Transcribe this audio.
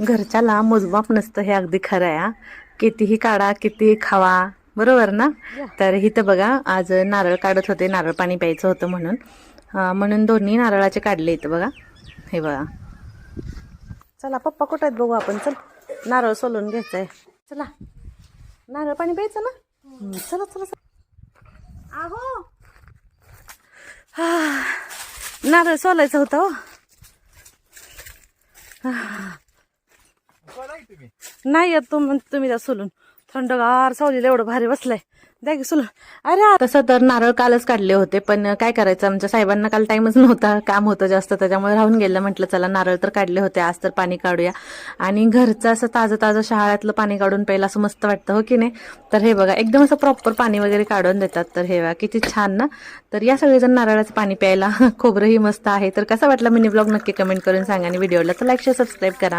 घरच्याला मोजमाप नसतं हे अगदी खरं आहे. कितीही काढा कितीही खावा बरोबर ना? तर इथं बघा आज नारळ काढत होते नारळ पाणी प्यायचं होतं म्हणून. म्हणून दोन्ही नारळाचे काढले इथं बघा. हे बघा. चला पप्पा कुठं आहेत बघू आपण? चल नारळ सोलून घ्यायचं आहे चला. नारळ पाणी प्यायचं ना? चला चला चला. आहो! हा, नारळ सोलायचं होतं हो. नाही येत तुम तुम्ही त्या सोलून. थंडगार सावलीला एवढं भारी बसलंय. द्या की सोलून. अरे तसं तर नारळ कालच काढले होते पण काय करायचं आमच्या साहेबांना काल टाइमच नव्हता काम होतं जास्त त्याच्यामुळे राहून गेलं. म्हटलं चला नारळ तर काढले होते आज तर पाणी काढूया. आणि घरचं असं ताजं ताजं शहाळ्यातलं पाणी काढून प्यायला असं मस्त वाटतं हो की नाही? तर हे बघा एकदम असं प्रॉपर पाणी वगैरे काढून देतात. तर हे बघा किती छान ना? तर या सगळेजण नारळाचं पाणी प्यायला खोबरंही मस्त आहे. तर कसा वाटला मिनी ब्लॉग नक्की कमेंट करून सांगा आणि व्हिडिओला तर लाईक शेअर सबस्क्राईब करा.